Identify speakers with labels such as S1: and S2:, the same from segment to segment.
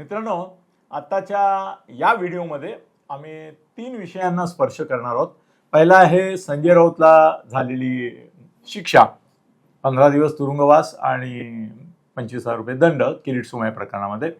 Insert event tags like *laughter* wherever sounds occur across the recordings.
S1: मित्रांनो आत्ताच्या या व्हिडिओमध्ये आम्ही तीन विषयांना स्पर्श करणार आहोत. पहिला आहे संजय राऊतला झालेली शिक्षा पंधरा दिवस तुरुंगवास आणि पंचवीस हजार रुपये दंड किरीट सोमय प्रकरणामध्ये.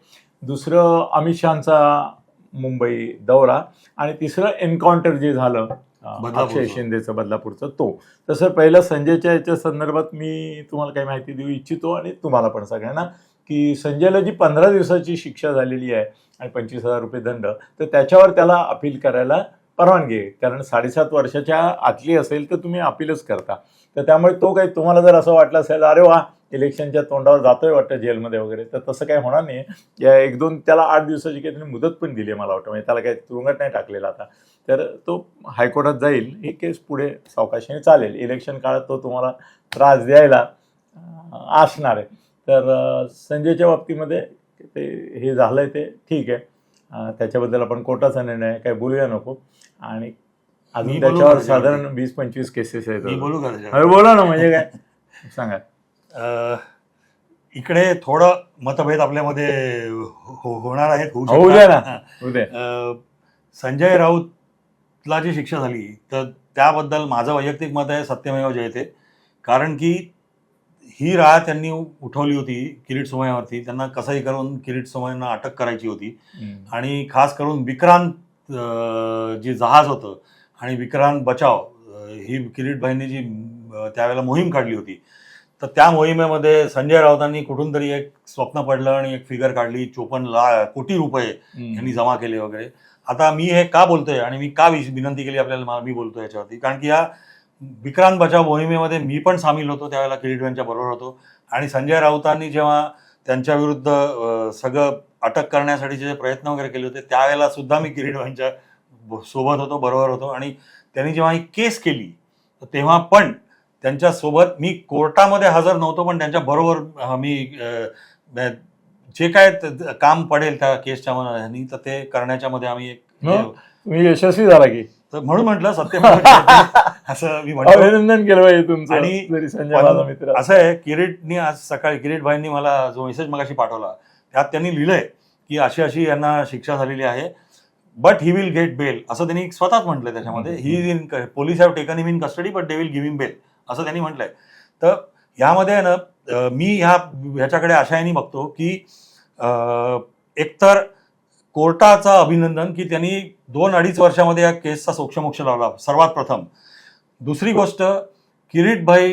S1: दुसरं अमित शहाचा मुंबई दौरा आणि तिसरं एन्काउंटर जे झालं. अक्षय शिंदेचं बदलापूरचं तो. तसं पहिलं संजयच्या याच्या संदर्भात मी तुम्हाला काही माहिती देऊ इच्छितो आणि तुम्हाला पण सगळ्यांना की संजयला जी पंधरा दिवसाची शिक्षा झालेली आहे आणि पंचवीस हजार रुपये दंड तर त्याच्यावर त्याला अपील करायला परवानगी आहे. कारण साडेसात वर्षाच्या आतली असेल तर तुम्ही अपीलच करता. तर त्यामुळे तो काही तुम्हाला जर असं वाटलं असेल अरे वा इलेक्शनच्या तोंडावर जातोय वाटतं जेलमध्ये वगैरे तर तसं काही होणार नाही. या एक दोन त्याला आठ दिवसाची काही त्यांनी मुदत पण दिली आहे मला वाटतं. म्हणजे त्याला काही तुरुंगात नाही टाकलेला आता. तर तो हायकोर्टात जाईल. ही केस पुढे सावकाशाने चालेल. इलेक्शन काळात तो तुम्हाला त्रास द्यायला असणार आहे. तर संजयच्या बाबतीमध्ये ते हे झालंय ते ठीक आहे. त्याच्याबद्दल आपण कोर्टाचा निर्णय आहे, काही बोलूया नको. आणि अजून त्याच्यावर साधारण वीस पंचवीस केसेस आहेत
S2: बोलू का
S1: बोला ना म्हणजे काय? सांगा.
S2: इकडे थोडं मतभेद आपल्यामध्ये हो- होणार आहेत
S1: उद्या. *laughs*
S2: अं, संजय राऊतला जी शिक्षा झाली तर त्याबद्दल माझं वैयक्तिक मत आहे सत्यमेव जयते. कारण की ही राह त्यांनी उठवली होती किरीट सोमयावरती. त्यांना कसंही करून किरीट सोमयांना अटक करायची होती. आणि खास करून विक्रांत जे जहाज होतं आणि विक्रांत बचाव ही किरीटबाईंनी जी अं, त्यावेळेला मोहीम काढली होती. तर त्या मोहिमेमध्ये संजय राऊतांनी कुठून तरी एक स्वप्न पडलं आणि एक फिगर काढली चोपन्न ला कोटी रुपये यांनी जमा केले वगैरे. आता मी हे का बोलतोय आणि मी का विनंती केली आपल्याला मी बोलतोय याच्यावरती. कारण की या विक्रांत बचाव मोहिमेमध्ये मी पण सामील होतो त्यावेळेला किरीटबाईंच्या बरोबर होतो. आणि संजय राऊतांनी जेव्हा त्यांच्या विरुद्ध सगळं अटक करण्यासाठीचे जे प्रयत्न वगैरे केले होते त्यावेळेला सुद्धा मी किरीटबाईंच्या ब- सोबत होतो बरोबर होतो. आणि त्यांनी जेव्हा ही केस केली तेव्हा पण त्यांच्यासोबत मी कोर्टामध्ये हजर नव्हतो पण त्यांच्या बरोबर मी म- जे काय काम पडेल त्या केसच्या ह्यानी तर ते करण्याच्या मध्ये आम्ही एक?
S1: तुम्ही यशस्वी झाला की?
S2: तर म्हणून म्हटलं सत्य *laughs* असं मी म्हणतो.
S1: अभिनंदन केलं पाहिजे तुमचं.
S2: आणि-
S1: मित्र.
S2: असं आहे किरीटनी आज सकाळी किरीट भाईंनी मला जो मेसेज मगाशी पाठवला त्यात त्यांनी लिहिलंय की अशी अशी यांना शिक्षा झालेली आहे but he will get bail असं त्यांनी स्वतःच म्हटलंय त्याच्यामध्ये. He in police have taken him in custody but they will give him bail असं त्यांनी म्हटलंय. तर ह्यामध्ये ना मी ह्या ह्याच्याकडे आशयाने बघतो की एकतर कोर्टाचं अभिनंदन की त्यांनी दोन अडीच वर्षामध्ये या केसचा सोक्षमोक्ष लावला. सर्वात प्रथम. दुसरी गोष्ट किरीटभाई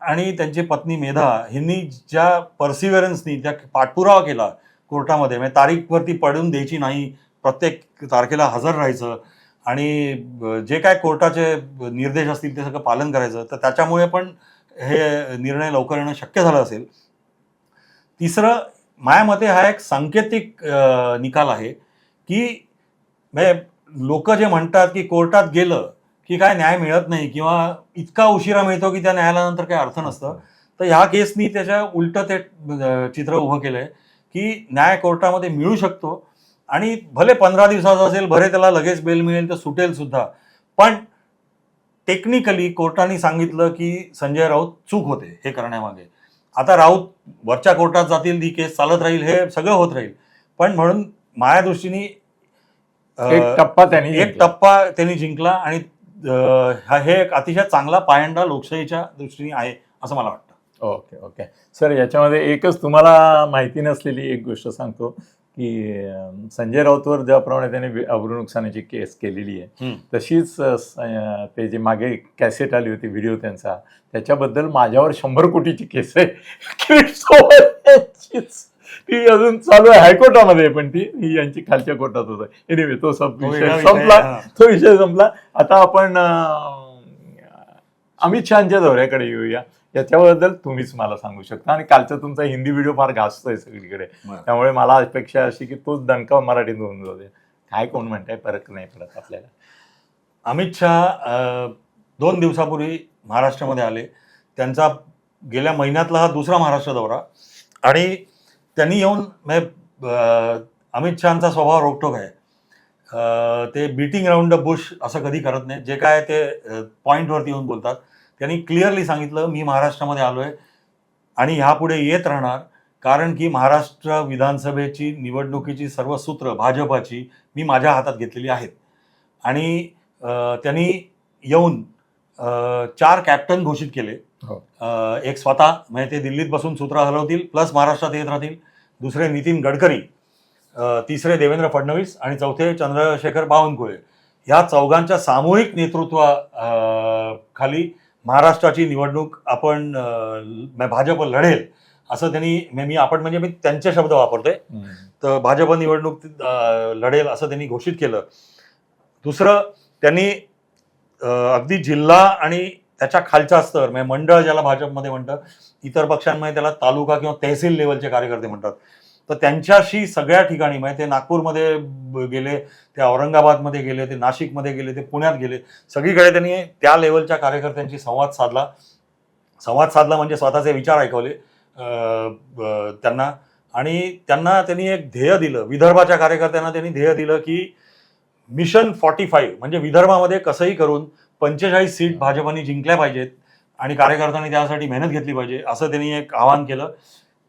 S2: आणि त्यांची पत्नी मेधा यांनी ज्या पर्सिव्हरन्सनी त्या पाठपुरावा केला कोर्टामध्ये म्हणजे तारीखवरती पडून द्यायची नाही प्रत्येक तारखेला हजर राहायचं आणि जे काय कोर्टाचे निर्देश असतील ते सगळं पालन करायचं तर त्याच्यामुळे पण हे निर्णय लवकर येणं शक्य झालं असेल. तिसरं माझ्या मते हा एक सांकेतिक निकाल आहे. की म्हणजे लोक जे म्हणतात की कोर्टात गेलं की काय न्याय मिळत नाही किंवा इतका उशिरा मिळतो की त्या न्यायालयानंतर काही अर्थ नसतं. तर ह्या केसनी त्याच्या उलट ते चित्र उभं केलंय की न्याय कोर्टामध्ये मिळू शकतो आणि भले पंधरा दिवसाचा असेल भले त्याला लगेच बेल मिळेल तर सुटेल सुद्धा. पण टेक्निकली कोर्टाने सांगितलं की संजय राऊत चूक होते हे करण्यामागे. आता राऊत वरच्या कोर्टात जातील ती केस चालत राहील हे सगळं होत राहील. पण म्हणून माझ्या दृष्टीने
S1: एक टप्पा त्यांनी
S2: एक. टप्पा त्यांनी जिंकला आणि हा एक अतिशय चांगला पायंडा लोकशाहीच्या दृष्टीने आहे असं मला वाटतं
S1: ओके ओके सर याच्यामध्ये एकच तुम्हाला माहिती नसलेली एक गोष्ट सांगतो की संजय राऊतवर ज्याप्रमाणे त्याने अब्रू नुकसानीची केस केलेली आहे. तशीच ते जे मागे कॅसेट आली होती व्हिडिओ त्यांचा त्याच्याबद्दल माझ्यावर शंभर कोटीची केस आहे. *laughs* ती अजून चालू आहे हायकोर्टामध्ये पण ती ही यांची खालच्या कोर्टात होत एनिवे तो सब विषय संपला. तो विषय संपला. आता आपण अमित शहाच्या दौऱ्याकडे येऊया. याच्याबद्दल तुम्हीच मला सांगू शकता. आणि कालचा तुमचा हिंदी व्हिडिओ फार गाजतोय सगळीकडे. त्यामुळे मला अपेक्षा अशी की तोच दणका मराठीत होऊन जाऊ दे. काय कोण म्हणताय फरक नाही पडत आपल्याला.
S2: अमित शहा दोन दिवसापूर्वी महाराष्ट्रामध्ये आले. त्यांचा गेल्या महिन्यातला हा दुसरा महाराष्ट्र दौरा. आणि त्यांनी येऊन म्हणजे, अमित शहाचा स्वभाव रोकटोक आहे. ते बीटिंग राऊंड द बुश असं कधी करत नाही. जे काय ते पॉईंटवरती येऊन बोलतात. त्यांनी क्लिअरली सांगितलं मी महाराष्ट्रामध्ये आलो आहे आणि ह्यापुढे येत राहणार. कारण की महाराष्ट्र विधानसभेची निवडणुकीची सर्व सूत्र भाजपाची मी माझ्या हातात घेतलेली आहेत. आणि त्यांनी येऊन चार कॅप्टन घोषित केले. एक स्वतः म्हणजे ते दिल्लीत बसून सूत्र हलवतील प्लस महाराष्ट्रात येत राहतील. दुसरे नितीन गडकरी तिसरे देवेंद्र फडणवीस आणि चौथे चंद्रशेखर बावनकुळे. ह्या चौघांच्या सामूहिक नेतृत्व खाली महाराष्ट्राची निवडणूक आपण भाजप लढेल असं त्यांनी मी आपण म्हणजे मी त्यांचे शब्द वापरतोय. तर भाजप निवडणूक लढेल असं त्यांनी घोषित केलं. दुसरं त्यांनी अगदी जिल्हा आणि त्याच्या खालचा स्तर म्हणजे मंडळ ज्याला भाजपमध्ये म्हणतं इतर पक्षांमध्ये त्याला तालुका किंवा तहसील लेवलचे कार्यकर्ते म्हणतात. तर त्यांच्याशी सगळ्या ठिकाणी म्हणजे ते नागपूरमध्ये गेले ते औरंगाबादमध्ये गेले ते नाशिकमध्ये गेले ते पुण्यात गेले सगळीकडे त्यांनी त्या लेवलच्या कार्यकर्त्यांशी संवाद साधला. संवाद साधला म्हणजे स्वतःचे विचार ऐकवले त्यांना. आणि त्यांना त्यांनी एक ध्येय दिलं विदर्भाच्या कार्यकर्त्यांना त्यांनी ध्येय दिलं की मिशन फॉर्टी फाईव्ह म्हणजे विदर्भामध्ये कसंही करून पंचेचाळीस सीट भाजपाने जिंकल्या पाहिजेत आणि कार्यकर्त्यांनी त्यासाठी मेहनत घेतली पाहिजे असं त्यांनी एक आवाहन केलं.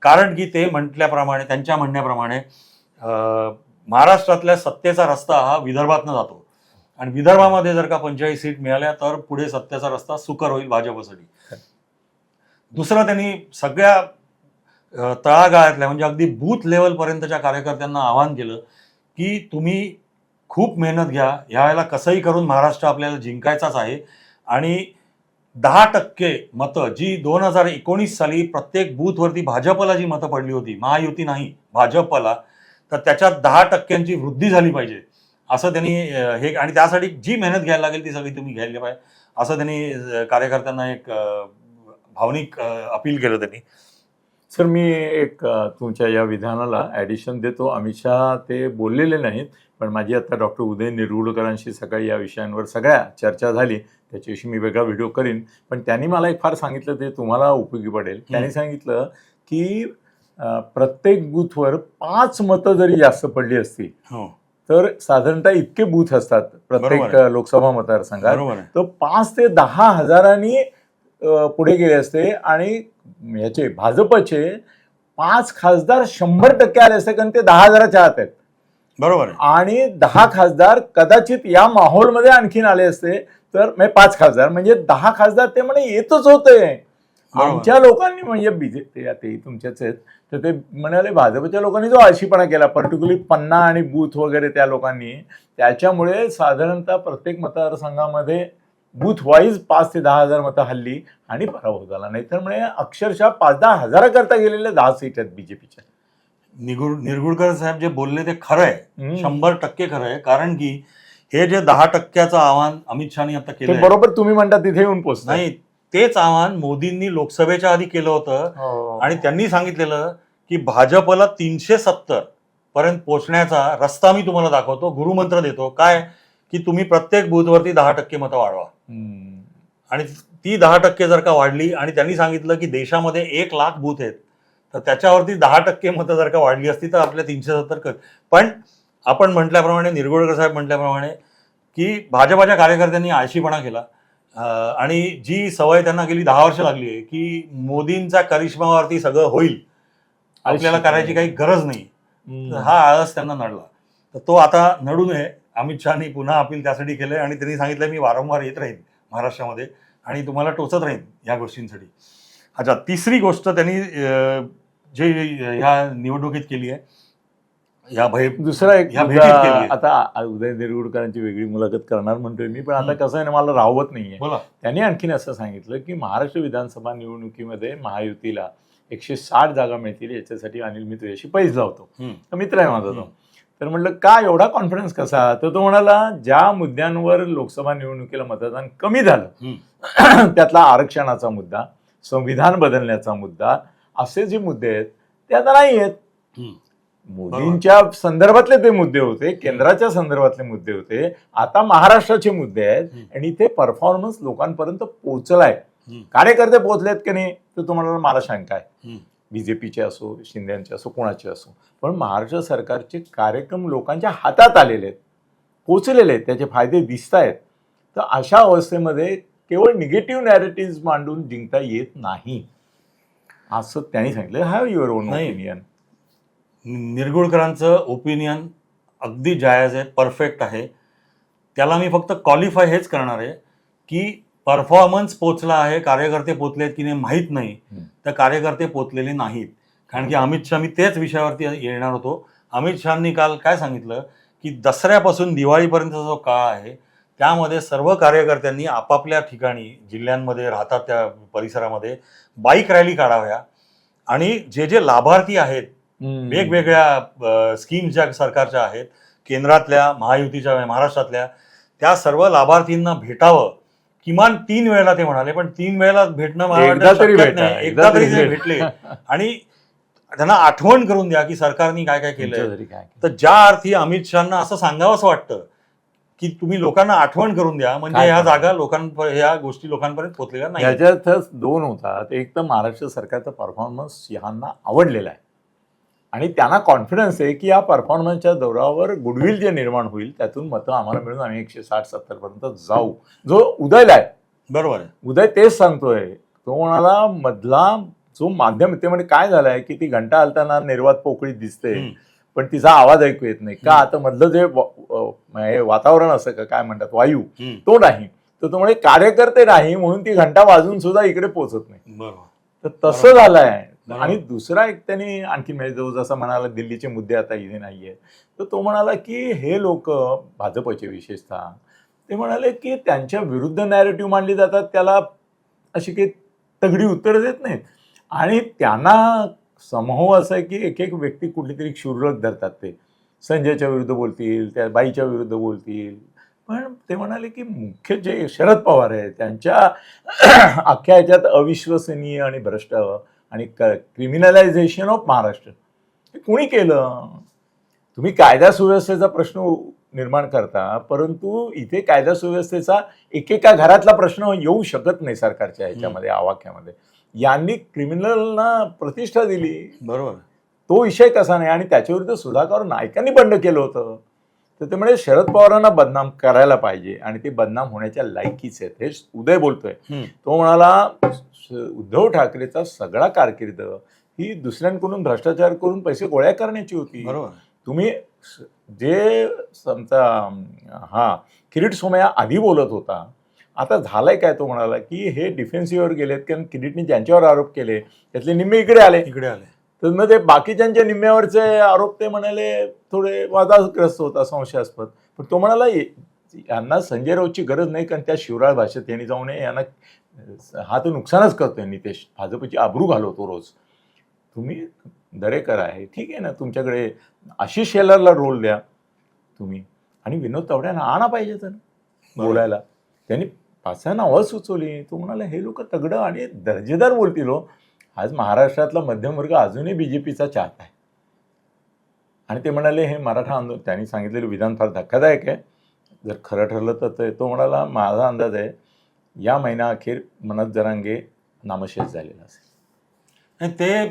S2: कारण की ते म्हटल्याप्रमाणे त्यांच्या म्हणण्याप्रमाणे महाराष्ट्रातल्या सत्तेचा रस्ता हा विदर्भातनं जातो. आणि विदर्भामध्ये जर का पंचेचाळीस सीट मिळाल्या तर पुढे सत्तेचा रस्ता सुकर होईल भाजपसाठी. दुसरं त्यांनी सगळ्या तळागाळातल्या म्हणजे अगदी बूथ लेवलपर्यंतच्या कार्यकर्त्यांना आवाहन केलं की तुम्ही खूप मेहनत घ्या. यावेळेला कसंही करून महाराष्ट्र आपल्याला जिंकायचाच आहे. आणि दहा टक्के मतं जी दोन हजार एकोणीस साली प्रत्येक बूथवरती भाजपला जी मतं पडली होती महायुती नाही भाजपला तर त्याच्यात दहा टक्क्यांची वृद्धी झाली पाहिजे. असं त्यांनी हे आणि त्यासाठी जी मेहनत घ्यायला लागेल ती सगळी तुम्ही घ्यायला पाहिजे. असं त्यांनी कार्यकर्त्यांना एक भावनिक अपील केलं त्यांनी.
S1: सर मी एक तुमच्या या विधानाला ॲडिशन देतो. अमित शहा ते बोललेले नाहीत पण माझी आता डॉक्टर उदय निरगुडकरांशी सकाळी या विषयांवर सगळ्या चर्चा झाली. त्याच्याविषयी मी वेगळा व्हिडिओ करीन. पण त्यांनी मला एक फार सांगितलं ते तुम्हाला उपयोगी पडेल. त्यांनी सांगितलं की प्रत्येक बूथवर पाच मतं जरी जास्त पडली असती
S2: हो.
S1: तर साधारणतः इतके बूथ असतात प्रत्येक लोकसभा मतदारसंघात. तर पाच ते दहा हजारांनी पुढे गेले असते आणि याचे भाजपचे पाच खासदार शंभर टक्के आले असते कारण ते दहा हजाराच्या आत आहेत.
S2: बरोबर
S1: आणि दहा खासदार कदाचित या माहोलमध्ये आणखीन आले असते. तर म्हणजे पाच खासदार म्हणजे दहा खासदार ते म्हणे येतच होते. आमच्या लोकांनी म्हणजे बीजेपी तेही तुमच्याच आहेत. तर ते म्हणाले भाजपच्या लोकांनी जो आळशीपणा केला पर्टिक्युलरली पन्ना आणि बूथ वगैरे त्या लोकांनी त्याच्यामुळे साधारणतः प्रत्येक मतदारसंघामध्ये बूथ वाईज पाच ते दहा हजार मतं हल्ली आणि पराभव झाला. नाही तर म्हणे अक्षरशः पाच दहा हजाराकरता गेलेले दहा सीट आहेत बीजेपीच्या
S2: निगुड निरगुडकर साहेब जे बोलले ते खरं आहे. शंभर टक्के खरं आहे. कारण की हे जे दहा टक्क्याचं आव्हान अमित शहानी आता केलं
S1: बरोबर तुम्ही म्हणता तिथे येऊन पोचत
S2: नाही तेच आव्हान मोदींनी लोकसभेच्या आधी केलं होतं. आणि त्यांनी सांगितलेलं की भाजपला तीनशे सत्तर पर्यंत पोहोचण्याचा रस्ता मी तुम्हाला दाखवतो गुरुमंत्र देतो. काय? की तुम्ही प्रत्येक बूथवरती दहा टक्के मतं वाढवा. आणि ती दहा टक्के जर का वाढली आणि त्यांनी सांगितलं की देशामध्ये एक लाख बूथ आहेत तर त्याच्यावरती दहा टक्के मतं जर का वाढली असती तर आपल्या तीनशे सत्तर कर. पण आपण म्हटल्याप्रमाणे निरगुडकर साहेब म्हटल्याप्रमाणे की भाजपाच्या कार्यकर्त्यांनी आळशीपणा केला. आणि जी सवय त्यांना गेली दहा वर्ष लागली आहे की मोदींचा करिश्मावरती सगळं होईल. आपल्याला करायची काही गरज नाही. हा आळस त्यांना नडला. तर तो आता नडू नये. अमित शहानी पुन्हा अपील त्यासाठी केलंय आणि त्यांनी सांगितलं मी वारंवार येत राहीन महाराष्ट्रामध्ये आणि तुम्हाला टोचत राहीन या गोष्टींसाठी अच्छा तिसरी गोष्ट त्यांनी जे ह्या निवडणुकीत केली आहे या भय
S1: दुसरा एक. आता उदय निरगुडकरांची वेगळी मुलाखत करणार म्हणतोय मी पण आता. कसं आहे ना मला राहवत नाहीये
S2: बोला
S1: त्यांनी आणखीन असं सांगितलं की महाराष्ट्र विधानसभा निवडणुकीमध्ये महायुतीला एकशे साठ जागा मिळतील याच्यासाठी अनिल मी तुझ्याशी पैज लावतो मित्र आहे माझा तो. तर म्हटलं का एवढा कॉन्फिडन्स कसा तर तो म्हणाला ज्या मुद्द्यांवर लोकसभा निवडणुकीला मतदान कमी झालं. *clears throat* त्यातला आरक्षणाचा मुद्दा संविधान बदलण्याचा मुद्दा असे जे मुद्दे आहेत ते आता नाही आहेत. मोदींच्या संदर्भातले ते मुद्दे होते केंद्राच्या संदर्भातले मुद्दे होते आता महाराष्ट्राचे मुद्दे आहेत. आणि ते परफॉर्मन्स लोकांपर्यंत पोहोचलाय. कार्यकर्ते पोहोचलेत की नाही तर तुम्हाला मला शंका आहे
S2: हम्म.
S1: बीजेपीचे असो शिंदेचे असो कोणाचे असो पण महाराष्ट्र सरकारचे कार्यक्रम लोकांच्या हातात आलेले आहेत पोचलेले आहेत त्याचे फायदे दिसत आहेत तर अशा अवस्थेमध्ये केवळ निगेटिव्ह नॅरेटिव्ह मांडून जिंकता येत नाही असं त्यांनी सांगितलं हॅव युअर ओन. ओपिनियन
S2: निरगुळकरांचं ओपिनियन अगदी जायज आहे परफेक्ट आहे त्याला मी फक्त क्वालिफाय हेच करणार आहे की परफॉर्मन्स पोचला आहे कार्यकर्ते पोचलेत की नाही माहीत नाही. तर कार्यकर्ते पोचलेले नाहीत. कारण की अमित शहा मी तेच विषयावरती येणार होतो. अमित शहानी काल काय सांगितलं? की दसऱ्यापासून दिवाळीपर्यंतचा जो काळ आहे त्यामध्ये सर्व कार्यकर्त्यांनी आपापल्या ठिकाणी जिल्ह्यांमध्ये राहतात त्या परिसरामध्ये बाईक रॅली काढाव्या. आणि जे जे लाभार्थी आहेत वेगवेगळ्या स्कीम्स ज्या सरकारच्या आहेत केंद्रातल्या महायुतीच्या महाराष्ट्रातल्या त्या सर्व लाभार्थींना भेटावं. किमान तीन वेळेला ते म्हणाले पण तीन वेळेला भेटणं मला
S1: एकदा
S2: वाटतं
S1: तरी
S2: शक्यच
S1: भेटा,
S2: नाही.
S1: एकदा
S2: एकदा तरी
S1: तरी
S2: ते
S1: भेटा.
S2: भेटले. आणि त्यांना आठवण करून द्या की सरकारने काय काय केलंय.
S1: घरी काय
S2: तर ज्या अर्थी अमित शहाना असं सांगावंच वाटतं की तुम्ही लोकांना आठवण करून द्या म्हणजे
S1: काय
S2: ह्या
S1: करणार?
S2: जागा लोकांपर्यंत ह्या गोष्टी लोकांपर्यंत पोहोचलेल्या नाही
S1: याच्यातच दोन होतात. एक तर महाराष्ट्र सरकारचा परफॉर्मन्स यांना आवडलेला आहे. आणि त्यांना कॉन्फिडन्स आहे की या परफॉर्मन्सच्या दौरावर गुडविल जे निर्माण होईल त्यातून मतं आम्हाला मिळून आम्ही एकशे साठ सत्तर पर्यंत जाऊ जो उदयला आहे
S2: बरोबर आहे
S1: उदय तेच सांगतोय तो म्हणाला मधला जो माध्यम ते म्हणजे काय झालंय की ती घंटा आलताना निर्वात पोकळी दिसते. पण तिचा आवाज ऐकू येत नाही का. आता मधलं जे हे वातावरण असं का काय म्हणतात वायू. तो नाही तर तो म्हणे कार्यकर्ते नाही म्हणून ती घंटा वाजून सुद्धा इकडे पोहोचत नाही तर तसं झालंय. आणि दुसरा एक त्यांनी आणखी म्हणजे जो जसा म्हणाला दिल्लीचे मुद्दे आता इथे नाहीये तर तो म्हणाला की हे लोक भाजपचे विशेषतः ते म्हणाले की त्यांच्या विरुद्ध नॅरेटिव्ह मांडली जातात त्याला अशी काही तगडी उत्तरं देत नाहीत. आणि त्यांना समूह असं आहे की एक एक व्यक्ती कुठली तरी क्षुरक धरतात ते. संजयच्या विरुद्ध बोलतील त्या बाईच्या विरुद्ध बोलतील. पण ते म्हणाले की मुख्य जे शरद पवार आहे त्यांच्या *clears throat* अख्ख्या ह्याच्यात अविश्वसनीय आणि भ्रष्ट आणि क्रिमिनलायझेशन ऑफ महाराष्ट्र हे कुणी केलं? तुम्ही कायदा सुव्यवस्थेचा प्रश्न निर्माण करता परंतु इथे कायदा सुव्यवस्थेचा एकेका घरातला प्रश्न येऊ शकत नाही सरकारच्या ह्याच्यामध्ये आवाक्यामध्ये. यांनी क्रिमिनलना प्रतिष्ठा दिली.
S2: बरोबर.
S1: तो विषय कसा नाही? आणि त्याच्याविरुद्ध सुधाकर नायकांनी बंड केलं होतं. तर ते म्हणजे शरद पवारांना बदनाम करायला पाहिजे आणि ते बदनाम होण्याच्या लायकीच आहेत. हे उदय बोलतोय. तो म्हणाला उद्धव ठाकरेचा सगळा कारकीर्द ही दुसऱ्यांकडून भ्रष्टाचार करून पैसे गोळ्या करण्याची होती.
S2: बरोबर.
S1: तुम्ही जे समजा हा किरीट सोमया आधी बोलत होता आता झालंय काय? तो म्हणाला की हे डिफेन्सिव्हवर गेलेत कारण किरीटने ज्यांच्यावर आरोप केले त्यातले निम्मे इकडे आले.
S2: इकडे आले.
S1: तर मग ते बाकीच्यांच्या निम्म्यावरचे आरोप ते म्हणाले थोडे वादाग्रस्त होता संशयास्पद. पण तो म्हणाला "ये- यांना संजय राऊतची गरज नाही कारण त्या शिवराळ भाषेत यांनी जाऊ नये. यांना हा तर नुकसानच करतोय नितेश भाजपची आबरू घालवतो रोज. तुम्ही दरेकर आहे ठीक आहे ना तुमच्याकडे आशिष शेलारला रोल द्या तुम्ही. आणि विनोद तावड्यांना आणा पाहिजे तर बोलायला. त्यांनी पाच सहा नावं सुचवली. तो म्हणाला हे लोक तगडं आणि दर्जेदार बोलतील हो. आज महाराष्ट्रातला मध्यम वर्ग अजूनही बीजेपीचा चाहत आहे. आणि ते म्हणाले हे मराठा आंदोलन त्यांनी सांगितलेलं विधान फार धक्कादायक आहे. जर खरं ठरलं तर ते तो म्हणाला माझा अंदाज आहे या महिन्याअखेर मनोज जरांगे नामशेष झालेला असेल.
S2: ते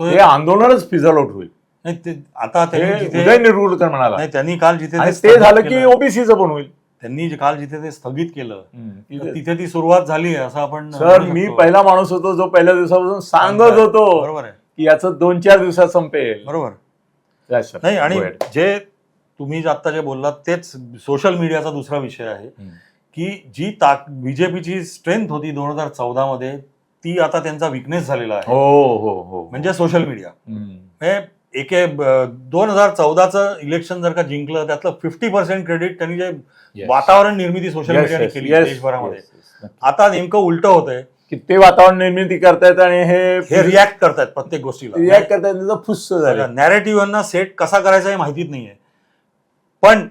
S2: तो
S1: आंदोलनच फिजल आउट होईल.
S2: ते आता
S1: उदय
S2: जिथे
S1: निरगुडकर म्हणाला.
S2: त्यांनी काल जिथे
S1: ते झालं की ओबीसीचं पण होईल.
S2: त्यांनी जे काल जिथे ते स्थगित केलं तर
S1: तिथे-
S2: ती सुरुवात झाली आहे असं आपण
S1: सर मी. पहिला माणूस होतो जो पहिल्या दिवसापासून सांगत होतो
S2: बरोबर आहे
S1: की याचं दोन चार दिवसात संपेल
S2: बरोबर. नाही आणि. जे तुम्ही आता जे बोललात तेच सोशल मीडियाचा दुसरा विषय आहे. की जी ताक बीजेपीची स्ट्रेंथ होती दोन हजार चौदा मध्ये ती आता त्यांचा विकनेस झालेला आहे
S1: हो हो हो
S2: म्हणजे सोशल मीडिया एके दोन हजार चौदाचं इलेक्शन जर का जिंकलं त्यातलं फिफ्टी पर्सेंट क्रेडिट त्यांनी जे. वातावरण निर्मिती सोशल मीडियाने केली देशभरामध्ये. आता नेमकं उलट होतंय.
S1: की ते वातावरण निर्मिती करतायत आणि
S2: हे
S1: हे
S2: रिॲक्ट करतायत प्रत्येक गोष्टीला.
S1: रिॲक्ट करतायत त्याचं फुस्स झालं.
S2: नॅरेटिव्हांना सेट कसा करायचा हे माहितीच नाहीये. पण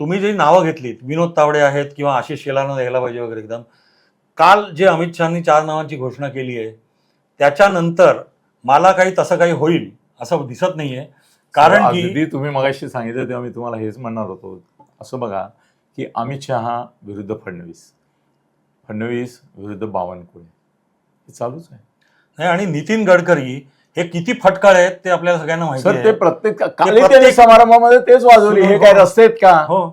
S2: तुम्ही जी नावं घेतलीत विनोद तावडे आहेत किंवा आशिष शेलारनं द्यायला पाहिजे वगैरे एकदम. काल जे अमित शहानी चार नावांची घोषणा केली आहे त्याच्यानंतर मला काही तसं काही होईल असं दिसत नाहीये. कारण की
S1: तुम्ही मगाशी सांगितलं तेव्हा मी तुम्हाला हेच म्हणणार होतो. असं बघा की अमित शहा विरुद्ध फडणवीस फडणवीस विरुद्ध बावनकुळे. हे चालूच आहे.
S2: नाही आणि नितीन गडकरी हे किती फटकाळ आहेत ते आपल्याला सगळ्यांना माहिती
S1: सर ते प्रत्येक काल समारंभामध्ये तेच वाजवली. हे काय रस्ते आहेत का?
S2: हो.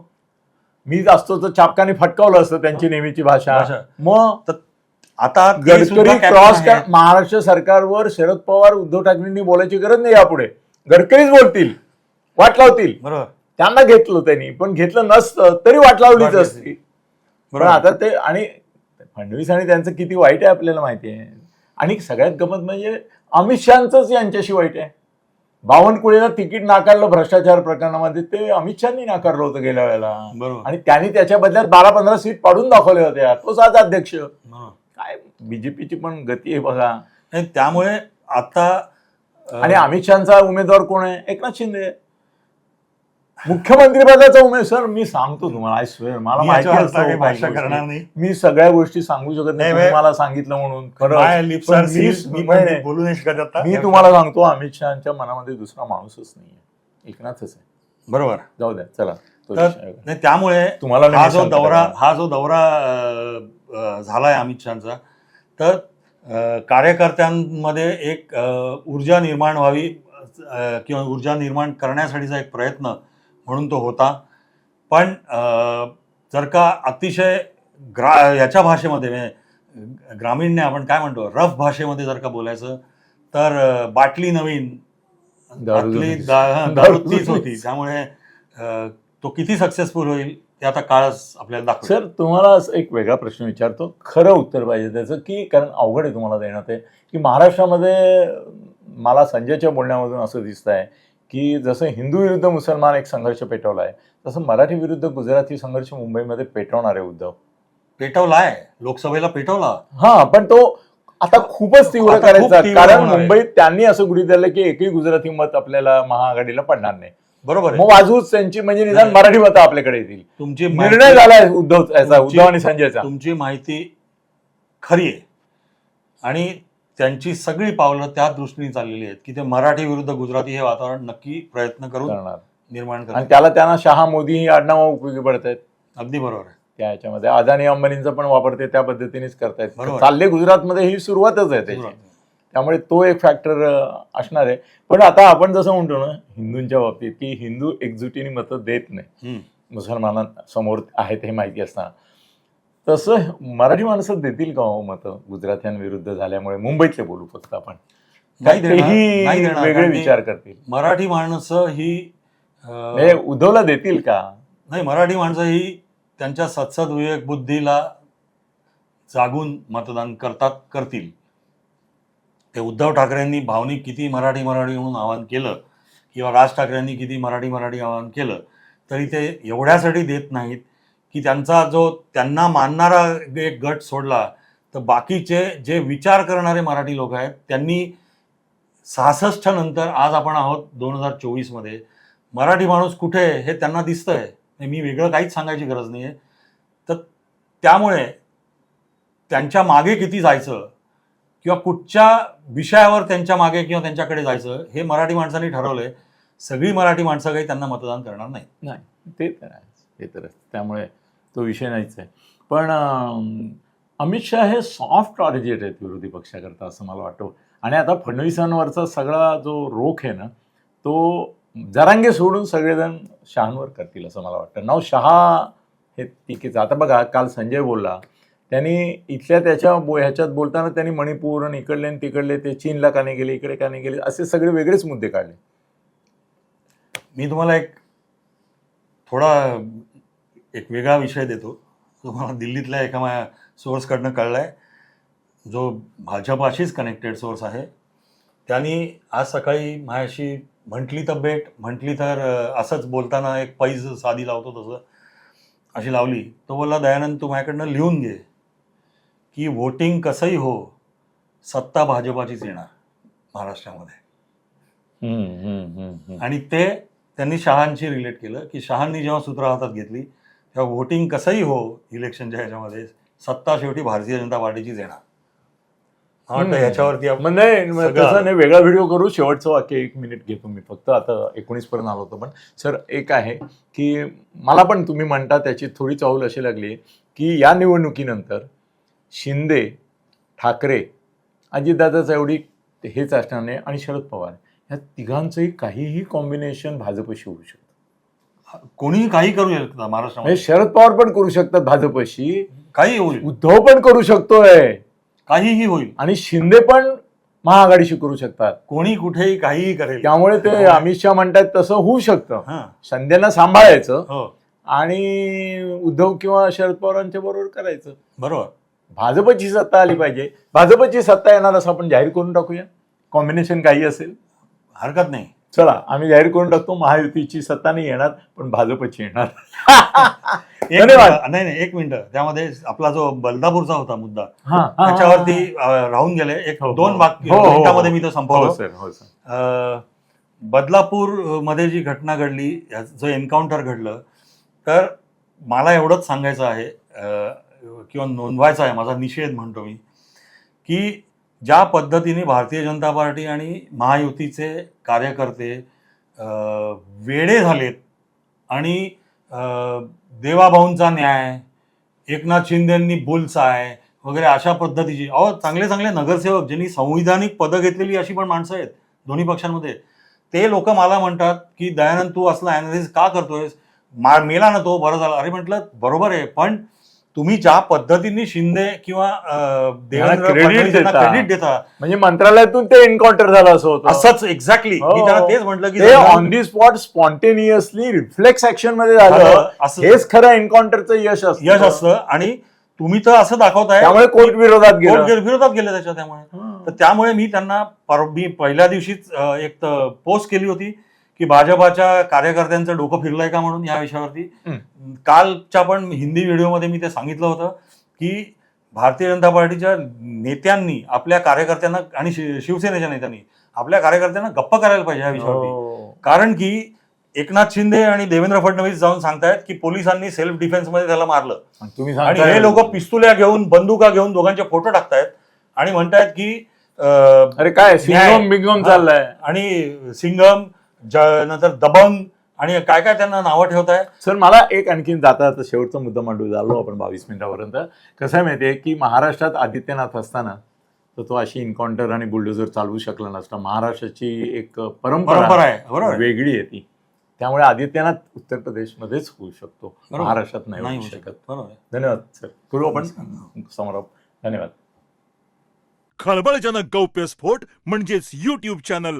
S1: मी असतो तर चापकाने फटकावलं असतं त्यांची नेहमीची भाषा. मग
S2: आता
S1: गडकरी क्रॉस. महाराष्ट्र सरकारवर शरद पवार उद्धव ठाकरेंनी बोलायची गरज नाही यापुढे. गडकरीच बोलतील वाट लावतील.
S2: बरोबर.
S1: त्यांना घेतलं त्यांनी पण घेतलं नसतं तरी वाट लावलीच. असती.
S2: बरोबर
S1: आता ते आणि फडणवीस आणि त्यांचं किती वाईट आहे आपल्याला माहिती आहे. आणि सगळ्यात गमत म्हणजे अमित शहाच यांच्याशी वाईट आहे. बावनकुळेला तिकीट नाकारलं भ्रष्टाचार प्रकरणामध्ये ते अमित शहानी नाकारलं होतं गेल्या वेळेला.
S2: बरोबर.
S1: आणि त्यांनी त्याच्या बदल्यात बारा पंधरा सीट पाडून दाखवले होते तोच आज अध्यक्ष. काय? बीजेपीची पण गती आहे बघा.
S2: आणि त्यामुळे आता
S1: आणि अमित शहाचा उमेदवार कोण आहे? एकनाथ शिंदे. मुख्यमंत्री पदाचा उमेदवार सर मी सांगतो तुम्हाला आय स्वेअर मला
S2: मी
S1: माहिती हो गोष्टी.
S2: करणार नाही.
S1: मी सगळ्या गोष्टी सांगू शकत
S2: नाही,
S1: नाही मला सांगितलं म्हणून. खरं नाही, नाही.
S2: बोलू नाही शकत आता.
S1: मी तुम्हाला सांगतो अमित शहाच्या मनामध्ये दुसरा माणूसच नाहीये. एकनाथच आहे.
S2: बरोबर.
S1: जाऊ द्या चला.
S2: नाही त्यामुळे
S1: तुम्हाला नाही
S2: हा जो दौरा. हा जो दौरा अं, झालाय अमित शहाचा तर कार्यकर्त्यांमध्ये एक ऊर्जा निर्माण व्हावी किंवा ऊर्जा निर्माण करण्यासाठीचा एक प्रयत्न म्हणून तो होता पण जर का अतिशय ग्रा याच्या भाषेमध्ये म्हणजे ग्रामीणने आपण काय म्हणतो रफ भाषेमध्ये जर का बोलायचं तर बाटली नवीन. दा- हा,
S1: दारू
S2: तीच. होती त्यामुळे तो किती सक्सेसफुल होईल ते आता काळच आपल्याला दाखवेल
S1: सर तुम्हाला एक वेगळा प्रश्न विचारतो. खरं उत्तर पाहिजे त्याचं की कारण अवघड आहे तुम्हाला देण्यात आहे की महाराष्ट्रामध्ये मला संजयच्या बोलण्यामधून असं दिसत आहे की जसं हिंदू विरुद्ध मुसलमान एक संघर्ष पेटवला आहे तसं मराठी विरुद्ध गुजराती संघर्ष मुंबईमध्ये पेटवणार आहे उद्धव.
S2: पेटवलाय. लोकसभेला पेटवला.
S1: हा पण तो आता खूपच तीव्र करायचा कारण
S2: आहे.
S1: मुंबईत त्यांनी असं गृहीत धरलं की एकही गुजराती मत आपल्याला महाआघाडीला पडणार नाही.
S2: बरोबर
S1: मग वाजूच त्यांची म्हणजे निदान
S2: नाही.
S1: मराठी मतं आपल्याकडे येतील.
S2: तुमची
S1: निर्णय
S2: माहिती-
S1: झालाय उद्धव याचा
S2: तुमची-
S1: उद्धव आणि संजयचा.
S2: तुमची माहिती खरी आहे. आणि त्यांची सगळी पावलं त्या दृष्टीने चाललेली आहेत की ते मराठी विरुद्ध गुजराती हे वातावरण नक्की प्रयत्न करून
S1: करणार.
S2: निर्माण
S1: आणि
S2: करतात
S1: त्याला त्यांना शहा मोदी ही आडनावं उपयोगी पडत आहेत
S2: अगदी बरोबर आहे.
S1: त्या ह्याच्यामध्ये अदानी अंबानींचा पण वापरते त्या पद्धतीनेच करतायत.
S2: बरोबर.
S1: चालले गुजरातमध्ये ही सुरुवातच आहे त्याची.
S2: बरोबर.
S1: त्यामुळे तो एक फॅक्टर असणार आहे. पण आता आपण जसं म्हणतो ना हिंदूंच्या बाबतीत की हिंदू एकजुटीने मतं देत नाही. मुसलमानांसमोर आहेत हे माहिती असताना. तसं मराठी माणसं देतील का हो मतं? गुजरात्यांविरुद्ध झाल्यामुळे मुंबईतले बोलू फक्त आपण. वेगळे विचार करतील.
S2: मराठी माणसं ही
S1: हे उद्धवला देतील का?
S2: नाही मराठी माणसं ही त्यांच्या सत्सद विवेक बुद्धीला जागून मतदान करतात करतील. ते उद्धव ठाकरेंनी भावनिक किती मराठी मराठी म्हणून आवाहन केलं किंवा राज ठाकरेंनी किती मराठी मराठी आवाहन केलं तरी ते एवढ्यासाठी देत नाहीत की त्यांचा जो त्यांना मानणारा एक गट सोडला तर बाकीचे जे विचार करणारे मराठी लोक आहेत त्यांनी सहासष्ट नंतर आज आपण आहोत दोन हजार चोवीसमध्ये. मराठी माणूस कुठे आहे हे त्यांना दिसतंय. मी वेगळं काहीच सांगायची गरज नाही आहे तर त्यामुळे त्यांच्या मागे किती जायचं किंवा कुठच्या विषयावर त्यांच्या मागे किंवा त्यांच्याकडे जायचं हे मराठी माणसांनी ठरवलंय. सगळी मराठी माणसं काही त्यांना मतदान करणार नाही.
S1: नाही ते तर आहे. ते तर आहे. त्यामुळे तो विषय नाहीच आहे. पण अमित शहा हे सॉफ्ट टार्गेट आहेत विरोधी पक्षाकरता असं मला वाटतं. आणि आता फडणवीसांवरचा सगळा जो रोख आहे ना तो जरांगे सोडून सगळेजण शहांवर करतील असं मला वाटतं. नाव शहा हे टीकेचं आता बघा काल संजय बोलला. त्यांनी इथल्या त्याच्या बो ह्याच्यात बोलताना त्यांनी मणिपूर आणि इकडले आणि तिकडले ते चीनला का नाही गेले इकडे का नाही गेले असे सगळे वेगळेच मुद्दे काढले.
S2: मी तुम्हाला एक थोडा एक वेगळा विषय देतो. जो दिल्लीतल्या एका माझ्या सोर्सकडनं कळलाय. जो भाजपाशीच कनेक्टेड सोर्स आहे. त्यांनी आज सकाळी माझ्याशी म्हटली तर भेट म्हटली तर असंच बोलताना एक पैज साधी लावतो तसं अशी लावली. तो बोलला दयानंद तू माझ्याकडनं लिहून घे. की वोटिंग कसंही हो सत्ता भाजपाचीच येणार महाराष्ट्रामध्ये. आणि ते त्यांनी शहांशी रिलेट केलं की शहांनी जेव्हा सूत्र हातात घेतली तेव्हा वोटिंग कसंही हो इलेक्शनच्या ह्याच्यामध्ये सत्ता शेवटी भारतीय जनता पार्टीचीच येणार. ह्याच्यावरती आपण-
S1: नाही वेगळा व्हिडिओ करू शेवटचं वाक्य एक मिनिट घेतो मी फक्त आता एकोणीस पर्यंत आलो होतो पण सर एक आहे की मला पण तुम्ही म्हणता त्याची थोडी चाहूल अशी लागली की या निवडणुकीनंतर शिंदे ठाकरे अजितदादाचं एवढी हेच असणार नाही आणि शरद पवार. या तिघांचंही काहीही कॉम्बिनेशन भाजपशी होऊ शकतं.
S2: कोणीही काही करू शकतं महाराष्ट्रामध्ये.
S1: म्हणजे शरद पवार पण करू शकतात भाजपशी.
S2: काही होईल
S1: उद्धव पण करू शकतोय.
S2: काहीही होईल.
S1: आणि शिंदे पण महाआघाडीशी करू शकतात.
S2: कोणी कुठेही काहीही करेल.
S1: त्यामुळे ते अमित शहा म्हणतात तसं होऊ शकतं.
S2: हा.
S1: संध्यांना सांभाळायचं
S2: हो.
S1: आणि उद्धव किंवा शरद पवारांच्या बरोबर करायचं.
S2: बरोबर.
S1: भाजपची सत्ता आली पाहिजे. भाजपची सत्ता येणार असं आपण जाहीर करून टाकूया. कॉम्बिनेशन काही असेल?
S2: हरकत नाही.
S1: चला आम्ही जाहीर करून टाकतो. महायुतीची सत्ता नाही येणार पण भाजपची येणार. *laughs* धन्यवाद.
S2: नाही नाही एक मिनिट. त्यामध्ये आपला जो बलदापूरचा होता मुद्दा. त्याच्यावरती राहून गेले. एक
S1: हो, हो.
S2: दोन वाक्य
S1: हो,
S2: मिनिटामध्ये. मी तो अं, बदलापूरमध्ये जी घटना घडली जो एन्काउंटर घडलं तर मला एवढंच सांगायचं आहे किंवा नोंदवायचा आहे माझा निषेध म्हणतो मी की ज्या पद्धतीने भारतीय जनता पार्टी आणि महायुतीचे कार्यकर्ते वेडे झालेत आणि देवाभाऊंचा न्याय एकनाथ शिंदेंनी बुलसाय वगैरे अशा पद्धतीची अहो चांगले चांगले नगरसेवक ज्यांनी संविधानिक पदं घेतलेली अशी पण माणसं आहेत दोन्ही पक्षांमध्ये ते लोक मला म्हणतात की दयानंद तू असला अनालिसिस का करतोयस? मा मेला ना तो बरं झाला. अरे म्हटलं बरोबर आहे पण तुम्ही ज्या पद्धतीने शिंदे किंवा देवेंद्र. क्रेडिट देता
S1: म्हणजे मंत्रालयातून ते एन्काउंटर झालं असं होतं.
S2: असंच एक्झॅक्टली
S1: हो.
S2: तेच म्हटलं की
S1: on the spot spontaneously reflex ऍक्शनमध्ये झालं. हेच खरं एन्काउंटरचं यश असतं.
S2: यश असतं. आणि तुम्ही तर असं दाखवताय
S1: त्यामुळे कोर्ट विरोधात
S2: विरोधात गेले त्याच्या त्यामुळे. तर त्यामुळे मी त्यांना मी पहिल्या दिवशीच एक पोस्ट केली होती. की भाजपाच्या कार्यकर्त्यांचं डोकं फिरलंय का म्हणून या विषयावरती कालच्या पण हिंदी व्हिडिओमध्ये मी ते सांगितलं होतं की भारतीय जनता पार्टीच्या नेत्यांनी आपल्या कार्यकर्त्यांना आणि शिवसेनेच्या नेत्यांनी आपल्या कार्यकर्त्यांना गप्प करायला पाहिजे या विषयावरती
S1: हो.
S2: कारण की एकनाथ शिंदे आणि देवेंद्र फडणवीस जाऊन सांगतायत की पोलिसांनी सेल्फ डिफेन्समध्ये त्याला मारलं
S1: आणि तुम्ही
S2: आणि हे लोक पिस्तुल्या घेऊन बंदुका घेऊन दोघांचे फोटो टाकतायत आणि म्हणतायत की
S1: अरे काय सिंगम. बिंगम. चाललाय
S2: आणि सिंगम नंतर दबंग आणि काय काय त्यांना नावं ठेवताय
S1: सर मला एक आणखीन जाता जाता शेवटचा मुद्दा मांडू झालो आपण बावीस मिनिटापर्यंत. कसं आहे माहितीये की महाराष्ट्रात आदित्यनाथ असताना तर तो अशी इन्काउंटर आणि बुलडोझर चालवू शकला नसता. महाराष्ट्राची एक
S2: परंपरा आहे. बरोबर. आहे.
S1: वेगळी आहे ती. त्यामुळे आदित्यनाथ उत्तर प्रदेशमध्येच होऊ शकतो. महाराष्ट्रात नाही होऊ शकत.
S2: बरोबर.
S1: धन्यवाद सर. करू आपण? समारोप. धन्यवाद.
S3: खळबळजनक गौप्यस्फोट म्हणजेच युट्यूब चॅनल